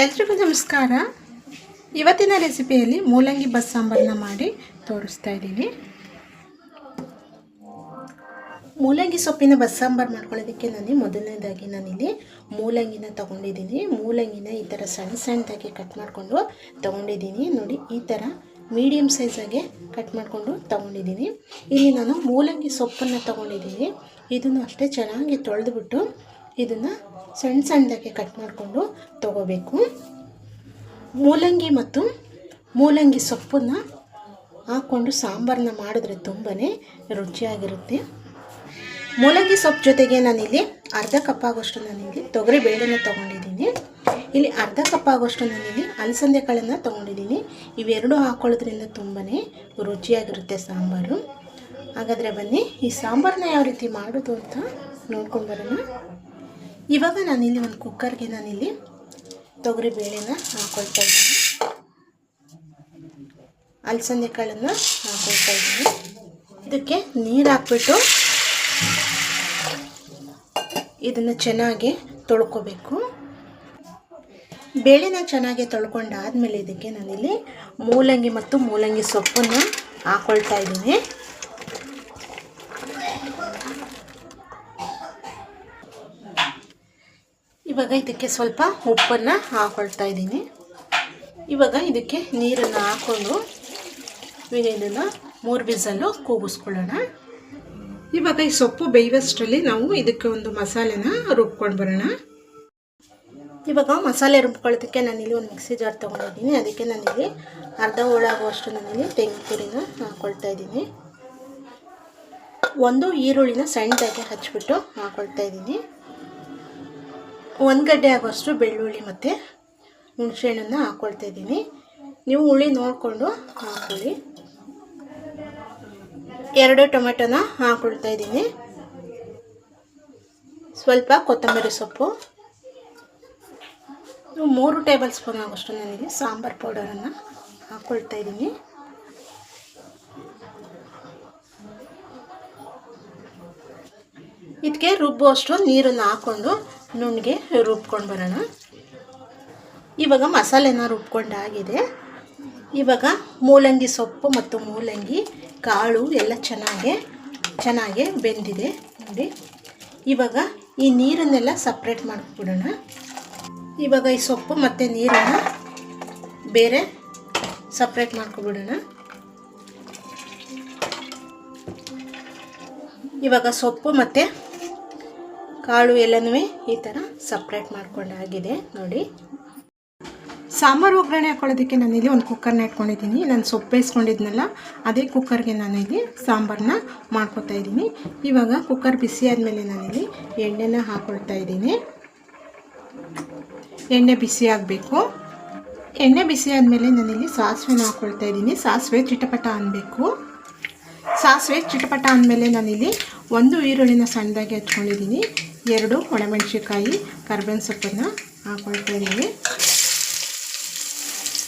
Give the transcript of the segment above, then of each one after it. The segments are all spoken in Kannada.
ಎಲ್ರಿಗೂ ನಮಸ್ಕಾರ. ಇವತ್ತಿನ ರೆಸಿಪಿಯಲ್ಲಿ ಮೂಲಂಗಿ ಬಸ್ ಸಾಂಬಾರನ್ನ ಮಾಡಿ ತೋರಿಸ್ತಾ ಇದ್ದೀನಿ. ಮೂಲಂಗಿ ಸೊಪ್ಪಿನ ಬಸ್ ಸಾಂಬಾರು ಮಾಡ್ಕೊಳ್ಳೋದಕ್ಕೆ ನಾನು ಮೊದಲನೇದಾಗಿ ನಾನಿಲ್ಲಿ ಮೂಲಂಗಿನ ತೊಗೊಂಡಿದ್ದೀನಿ. ಮೂಲಂಗಿನ ಈ ಥರ ಸಣ್ಣ ಸಣ್ಣದಾಗಿ ಕಟ್ ಮಾಡಿಕೊಂಡು ತೊಗೊಂಡಿದ್ದೀನಿ. ನೋಡಿ, ಈ ಥರ ಮೀಡಿಯಮ್ ಸೈಜಾಗೆ ಕಟ್ ಮಾಡಿಕೊಂಡು ತೊಗೊಂಡಿದ್ದೀನಿ. ಇಲ್ಲಿ ನಾನು ಮೂಲಂಗಿ ಸೊಪ್ಪನ್ನು ತೊಗೊಂಡಿದ್ದೀನಿ. ಇದನ್ನು ಅಷ್ಟೇ ಚೆನ್ನಾಗಿ ತೊಳೆದುಬಿಟ್ಟು ಇದನ್ನು ಸಣ್ಣ ಸಣ್ಣದಾಗೆ ಕಟ್ ಮಾಡಿಕೊಂಡು ತಗೋಬೇಕು. ಮೂಲಂಗಿ ಮತ್ತು ಮೂಲಂಗಿ ಸೊಪ್ಪನ್ನು ಹಾಕ್ಕೊಂಡು ಸಾಂಬಾರನ್ನ ಮಾಡಿದ್ರೆ ತುಂಬಾ ರುಚಿಯಾಗಿರುತ್ತೆ. ಮೂಲಂಗಿ ಸೊಪ್ಪು ಜೊತೆಗೆ ನಾನಿಲ್ಲಿ ಅರ್ಧ ಕಪ್ ಆಗೋಷ್ಟು ನಾನಿಲ್ಲಿ ತೊಗರಿ ಬೇಳೆನ ತೊಗೊಂಡಿದ್ದೀನಿ. ಇಲ್ಲಿ ಅರ್ಧ ಕಪ್ ಆಗೋಷ್ಟು ನಾನಿಲ್ಲಿ ಅಲಸಂದೆ ಕಾಳನ್ನು ತೊಗೊಂಡಿದ್ದೀನಿ. ಇವೆರಡು ಹಾಕ್ಕೊಳ್ಳೋದ್ರಿಂದ ತುಂಬಾ ರುಚಿಯಾಗಿರುತ್ತೆ ಸಾಂಬಾರು. ಹಾಗಾದರೆ ಬನ್ನಿ, ಈ ಸಾಂಬಾರನ್ನ ಯಾವ ರೀತಿ ಮಾಡೋದು ಅಂತ ನೋಡ್ಕೊಂಡು ಬರೋಣ. ಇವಾಗ ನಾನಿಲ್ಲಿ ಒಂದು ಕುಕ್ಕರ್ಗೆ ನಾನಿಲ್ಲಿ ತೊಗರಿ ಬೇಳೆನ ಹಾಕ್ಕೊಳ್ತಾ ಇದ್ದೀನಿ. ಅಲಸಂದೆ ಕಾಳನ್ನು ಹಾಕೊಳ್ತಾ ಇದ್ದೀನಿ. ಇದಕ್ಕೆ ನೀರು ಹಾಕ್ಬಿಟ್ಟು ಇದನ್ನು ಚೆನ್ನಾಗಿ ತೊಳ್ಕೊಬೇಕು. ಬೇಳೆನ ಚೆನ್ನಾಗಿ ತೊಳ್ಕೊಂಡಾದ್ಮೇಲೆ ಇದಕ್ಕೆ ನಾನಿಲ್ಲಿ ಮೂಲಂಗಿ ಮತ್ತು ಮೂಲಂಗಿ ಸೊಪ್ಪನ್ನು ಹಾಕೊಳ್ತಾ ಇದ್ದೀನಿ. ಇವಾಗ ಇದಕ್ಕೆ ಸ್ವಲ್ಪ ಉಪ್ಪನ್ನು ಹಾಕೊಳ್ತಾ ಇದ್ದೀನಿ. ಇವಾಗ ಇದಕ್ಕೆ ನೀರನ್ನು ಹಾಕ್ಕೊಂಡು ಇವಾಗ ಇದನ್ನು ಮೂರು ಬಿಸಲು ಕೂಗಿಸ್ಕೊಳ್ಳೋಣ. ಇವಾಗ ಈ ಸೊಪ್ಪು ಬೇಯುವಷ್ಟರಲ್ಲಿ ನಾವು ಇದಕ್ಕೆ ಒಂದು ಮಸಾಲೆನ ರುಬ್ಕೊಂಡು ಬರೋಣ. ಇವಾಗ ಮಸಾಲೆ ರುಬ್ಕೊಳ್ಳೋದಕ್ಕೆ ನಾನಿಲ್ಲಿ ಒಂದು ಮಿಕ್ಸಿ ಜಾರ್ ತೊಗೊಂಡಿದ್ದೀನಿ. ಅದಕ್ಕೆ ನಾನಿಲ್ಲಿ ಅರ್ಧ ಹೋಳಾಗುವಷ್ಟು ನಾನಿಲ್ಲಿ ತೆಂಗಿನ ಹಾಕ್ಕೊಳ್ತಾ ಇದ್ದೀನಿ. ಒಂದು ಈರುಳ್ಳಿನ ಸಣ್ಣದಾಗಿ ಹಚ್ಬಿಟ್ಟು ಹಾಕ್ಕೊಳ್ತಾ ಇದ್ದೀನಿ. ಒಂದು ಗಡ್ಡೆ ಆಗೋಷ್ಟು ಬೆಳ್ಳುಳ್ಳಿ ಮತ್ತು ಹುಣಸೆಹಣ್ಣನ್ನು ಹಾಕ್ಕೊಳ್ತಾ ಇದ್ದೀನಿ. ನೀವು ಹುಳಿ ನೋಡಿಕೊಂಡು ಹಾಕ್ಕೊಳ್ಳಿ ಎರಡು ಟೊಮೆಟೊನ ಹಾಕ್ಕೊಳ್ತಾ ಇದ್ದೀನಿ. ಸ್ವಲ್ಪ ಕೊತ್ತಂಬರಿ ಸೊಪ್ಪು. ಮೂರು ಟೇಬಲ್ ಸ್ಪೂನ್ ಆಗೋಷ್ಟು ನನಗೆ ಸಾಂಬಾರು ಪೌಡರನ್ನು ಹಾಕ್ಕೊಳ್ತಾ ಇದ್ದೀನಿ. ಇದಕ್ಕೆ ರುಬ್ಬುವಷ್ಟು ನೀರನ್ನು ಹಾಕ್ಕೊಂಡು ನುಣ್ಣಗೆ ರುಬ್ಕೊಂಡು ಬರೋಣ. ಇವಾಗ ಮಸಾಲೆನ ರುಬ್ಕೊಂಡಾಗಿದೆ ಇವಾಗ ಮೂಲಂಗಿ ಸೊಪ್ಪು ಮತ್ತು ಮೂಲಂಗಿ ಕಾಳು ಎಲ್ಲ ಚೆನ್ನಾಗೆ ಚೆನ್ನಾಗೆ ಬೆಂದಿದೆ. ನೋಡಿ. ಇವಾಗ ಈ ನೀರನ್ನೆಲ್ಲ ಸಪ್ರೇಟ್ ಮಾಡಿಬಿಡೋಣ. ಇವಾಗ ಈ ಸೊಪ್ಪು ಮತ್ತು ನೀರನ್ನು ಬೇರೆ ಸಪ್ರೇಟ್ ಮಾಡ್ಕೊಬಿಡೋಣ. ಇವಾಗ ಸೊಪ್ಪು ಮತ್ತು ಕಾಳು ಎಲ್ಲನೂ ಈ ಥರ ಸಪ್ರೇಟ್ ಮಾಡ್ಕೊಂಡಾಗಿದೆ ನೋಡಿ. ಸಾಂಬಾರು ಒಗ್ಗರಣೆ ಹಾಕೊಳ್ಳೋದಕ್ಕೆ ನಾನಿಲ್ಲಿ ಒಂದು ಕುಕ್ಕರ್ನ ಇಟ್ಕೊಂಡಿದ್ದೀನಿ ನಾನು ಸೊಪ್ಪು ಬೇಯಿಸ್ಕೊಂಡಿದ್ನಲ್ಲ, ಅದೇ ಕುಕ್ಕರ್ಗೆ ನಾನಿಲ್ಲಿ ಸಾಂಬಾರನ್ನ ಮಾಡ್ಕೊತಾ ಇದ್ದೀನಿ. ಇವಾಗ ಕುಕ್ಕರ್ ಬಿಸಿ ಆದಮೇಲೆ ನಾನಿಲ್ಲಿ ಎಣ್ಣೆನ ಹಾಕ್ಕೊಳ್ತಾ ಇದ್ದೀನಿ. ಎಣ್ಣೆ ಬಿಸಿ ಆಗಬೇಕು. ಎಣ್ಣೆ ಬಿಸಿ ಆದಮೇಲೆ ನಾನಿಲ್ಲಿ ಸಾಸಿವೆನ ಹಾಕ್ಕೊಳ್ತಾ ಇದ್ದೀನಿ. ಸಾಸಿವೆ ಚಿಟಪಟ ಅನ್ನಬೇಕು ಸಾಸಿವೆ ಚಿಟಪಟ ಅಂದಮೇಲೆ ನಾನಿಲ್ಲಿ ಒಂದು ಈರುಳ್ಳಿನ ಸಣ್ಣದಾಗಿ ಹಚ್ಕೊಂಡಿದ್ದೀನಿ. ಎರಡು ಒಣಮೆಣಸಿನ್ಕಾಯಿ, ಕರ್ಬೇವಿನ ಸೊಪ್ಪನ್ನು ಹಾಕೊಳ್ತಾ ಇದ್ದೀನಿ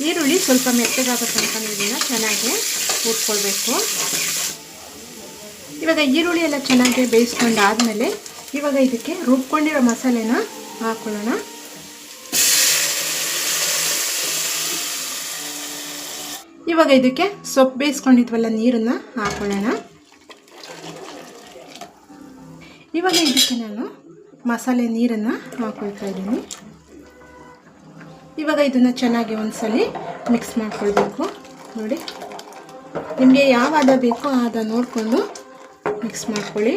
ಈರುಳ್ಳಿ ಸ್ವಲ್ಪ ಮೆತ್ತಗಾಗೋ ತನಕ ಇದನ್ನು ಚೆನ್ನಾಗಿ ಹುರ್ಕೊಳ್ಬೇಕು. ಇವಾಗ ಈರುಳ್ಳಿ ಎಲ್ಲ ಚೆನ್ನಾಗಿ ಬೇಯಿಸ್ಕೊಂಡಾದ್ಮೇಲೆ ಇವಾಗ ಇದಕ್ಕೆ ರುಬ್ಕೊಂಡಿರೋ ಮಸಾಲೆನ ಹಾಕ್ಕೊಳ್ಳೋಣ ಇವಾಗ ಇದಕ್ಕೆ ಸೊಪ್ಪು ಬೇಯಿಸ್ಕೊಂಡಿದ್ವಲ್ಲ ನೀರನ್ನು ಹಾಕೊಳ್ಳೋಣ. ಇವಾಗ ಇದಕ್ಕೆ ನಾನು ಮಸಾಲೆ ನೀರನ್ನು ಹಾಕೊಳ್ತಾ ಇದ್ದೀನಿ. ಇವಾಗ ಇದನ್ನು ಚೆನ್ನಾಗಿ ಒಂದ್ಸಲಿ ಮಿಕ್ಸ್ ಮಾಡ್ಕೊಳ್ಬೇಕು. ನೋಡಿ. ನಿಮಗೆ ಯಾವ ಹದ ಬೇಕೋ ಆ ಹದ ನೋಡಿಕೊಂಡು ಮಿಕ್ಸ್ ಮಾಡ್ಕೊಳ್ಳಿ.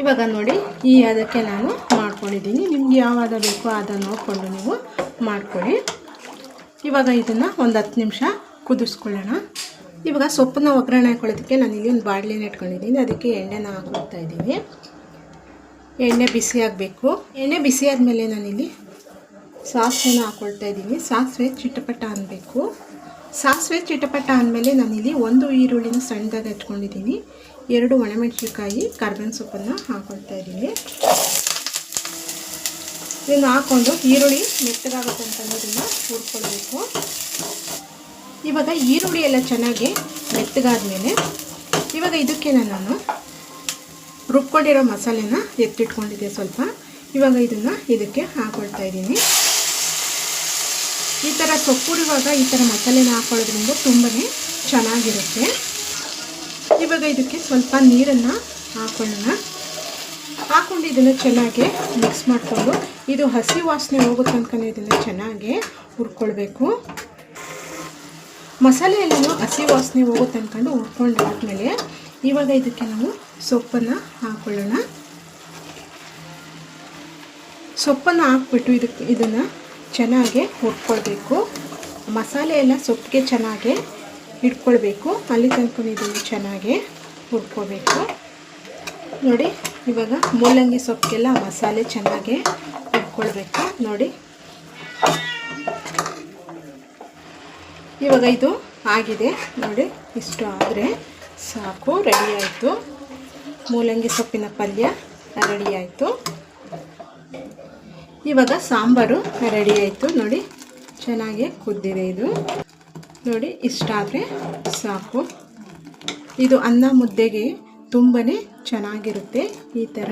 ಇವಾಗ ನೋಡಿ, ಈ ಅದಕ್ಕೆ ನಾನು ಮಾಡ್ಕೊಂಡಿದ್ದೀನಿ. ನಿಮ್ಗೆ ಯಾವ ಹದ ಬೇಕೋ ಆ ಹದ ನೋಡಿಕೊಂಡು ನೀವು ಮಾಡ್ಕೊಳ್ಳಿ. ಇವಾಗ ಇದನ್ನು ಒಂದು ಹತ್ತು ನಿಮಿಷ ಕುದಿಸ್ಕೊಳ್ಳೋಣ. ಇವಾಗ ಸೊಪ್ಪನ್ನ ಒಗ್ಗರಣೆ ಹಾಕೊಳ್ಳೋದಕ್ಕೆ ನಾನು ಇಲ್ಲಿ ಒಂದು ಬಾಡ್ಲಿನ ಇಟ್ಕೊಂಡಿದ್ದೀನಿ. ಅದಕ್ಕೆ ಎಣ್ಣೆನ ಹಾಕೊಳ್ತಾ ಇದ್ದೀನಿ. ಎಣ್ಣೆ ಬಿಸಿ ಆಗಬೇಕು. ಎಣ್ಣೆ ಬಿಸಿ ಆದಮೇಲೆ ನಾನಿಲ್ಲಿ ಸಾಸಿವೆನ ಹಾಕ್ಕೊಳ್ತಾ ಇದ್ದೀನಿ. ಸಾಸಿವೆ ಚಿಟಪಟ ಅನ್ನಬೇಕು ಸಾಸಿವೆ ಚಿಟಪಟ ಅಂದಮೇಲೆ ನಾನಿಲ್ಲಿ ಒಂದು ಈರುಳ್ಳಿನ ಸಣ್ಣದಾಗಿ ಹಚ್ಕೊಂಡಿದ್ದೀನಿ ಎರಡು ಒಣಮೆಣಸಿನ್ಕಾಯಿ, ಕರ್ಬೇವಿನ ಸೊಪ್ಪನ್ನು ಹಾಕ್ಕೊಳ್ತಾ ಇದ್ದೀನಿ. ಇದನ್ನು ಹಾಕ್ಕೊಂಡು ಈರುಳ್ಳಿ ಮೆತ್ತಗಾಗುತ್ತೆ ಅಂತಂದ್ರೆ ಹುರ್ಕೊಳ್ಬೇಕು. ಇವಾಗ ಈರುಳ್ಳಿ ಎಲ್ಲ ಚೆನ್ನಾಗಿ ಮೆತ್ತಗಾದ್ಮೇಲೆ ಇವಾಗ ಇದಕ್ಕೆ ನಾನು ರುಬ್ಕೊಂಡಿರೋ ಮಸಾಲೆನ ಎತ್ತಿಟ್ಕೊಂಡಿದ್ದೆ ಸ್ವಲ್ಪ. ಇವಾಗ ಇದನ್ನು ಇದಕ್ಕೆ ಹಾಕೊಳ್ತಾ ಇದ್ದೀನಿ. ಈ ಥರ ಸೊಪ್ಪುಡುವಾಗ ಈ ಥರ ಮಸಾಲೆನ ಹಾಕೊಳ್ಳೋದ್ರಿಂದ ತುಂಬಾ ಚೆನ್ನಾಗಿರುತ್ತೆ. ಇವಾಗ ಇದಕ್ಕೆ ಸ್ವಲ್ಪ ನೀರನ್ನು ಹಾಕೊಳ್ಳೋಣ. ಹಾಕ್ಕೊಂಡು ಇದನ್ನು ಚೆನ್ನಾಗಿ ಮಿಕ್ಸ್ ಮಾಡಿಕೊಂಡು, ಇದು ಹಸಿ ವಾಸನೆ ಹೋಗೋ ತನಕ ಇದನ್ನು ಚೆನ್ನಾಗಿ ಹುರ್ಕೊಳ್ಬೇಕು. ಮಸಾಲೆ ಹಸಿ ವಾಸನೆ ಹೋಗೋ ತನ್ಕೊಂಡು ಹುರ್ಕೊಂಡಾದ್ಮೇಲೆ ಇವಾಗ ಇದಕ್ಕೆ ನಾವು ಸೊಪ್ಪನ್ನು ಹಾಕೊಳ್ಳೋಣ. ಸೊಪ್ಪನ್ನು ಹಾಕ್ಬಿಟ್ಟು ಇದಕ್ಕೆ ಇದನ್ನು ಚೆನ್ನಾಗಿ ಹುಟ್ಕೊಳ್ಬೇಕು ಮಸಾಲೆ ಎಲ್ಲ ಸೊಪ್ಪಿಗೆ ಚೆನ್ನಾಗಿ ಇಟ್ಕೊಳ್ಬೇಕು. ಅಲ್ಲಿ ತನಕ ಇದನ್ನು ಚೆನ್ನಾಗಿ ಹುರ್ಕೋಬೇಕು. ನೋಡಿ, ಇವಾಗ ಮೂಲಂಗಿ ಸೊಪ್ಪಿಗೆಲ್ಲ ಮಸಾಲೆ ಚೆನ್ನಾಗಿ ಹುರ್ಕೊಳ್ಬೇಕು. ನೋಡಿ. ಇವಾಗ ಇದು ಆಗಿದೆ. ನೋಡಿ, ಇಷ್ಟು ಆದರೆ ಸಾಕು, ರೆಡಿ ಆಯಿತು. ಮೂಲಂಗಿ ಸೊಪ್ಪಿನ ಪಲ್ಯ ರೆಡಿ ಆಯಿತು. ಇವಾಗ ಸಾಂಬಾರು ರೆಡಿ ಆಯಿತು. ನೋಡಿ, ಚೆನ್ನಾಗಿ ಕುದ್ದಿದೆ ಇದು. ನೋಡಿ, ಇಷ್ಟಾದರೆ ಸಾಕು. ಇದು ಅನ್ನ ಮುದ್ದೆಗೆ ತುಂಬಾ ಚೆನ್ನಾಗಿರುತ್ತೆ ಈ ಥರ.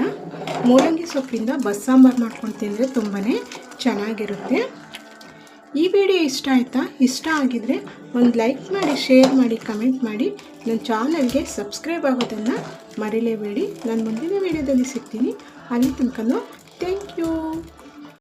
ಮೂಲಂಗಿ ಸೊಪ್ಪಿಂದ ಬಸ್ಸಾಂಬಾರು ಮಾಡ್ಕೊಂಡು ತಿಂದರೆ ತುಂಬಾ ಚೆನ್ನಾಗಿರುತ್ತೆ. ಈ ವಿಡಿಯೋ ಇಷ್ಟ ಆಯಿತಾ? ಇಷ್ಟ ಆಗಿದ್ರೆ ಒಂದು ಲೈಕ್ ಮಾಡಿ, ಶೇರ್ ಮಾಡಿ, ಕಮೆಂಟ್ ಮಾಡಿ. ನನ್ನ ಚಾನಲ್ಗೆ ಸಬ್ಸ್ಕ್ರೈಬ್ ಆಗೋದನ್ನು ಮರಿಲೇಬೇಡಿ. ನಾನು ಮುಂದಿನ ವಿಡಿಯೋದಲ್ಲಿ ಸಿಗ್ತೀನಿ. ಅಲ್ಲಿ ತನಕನೂ ಥ್ಯಾಂಕ್ ಯು.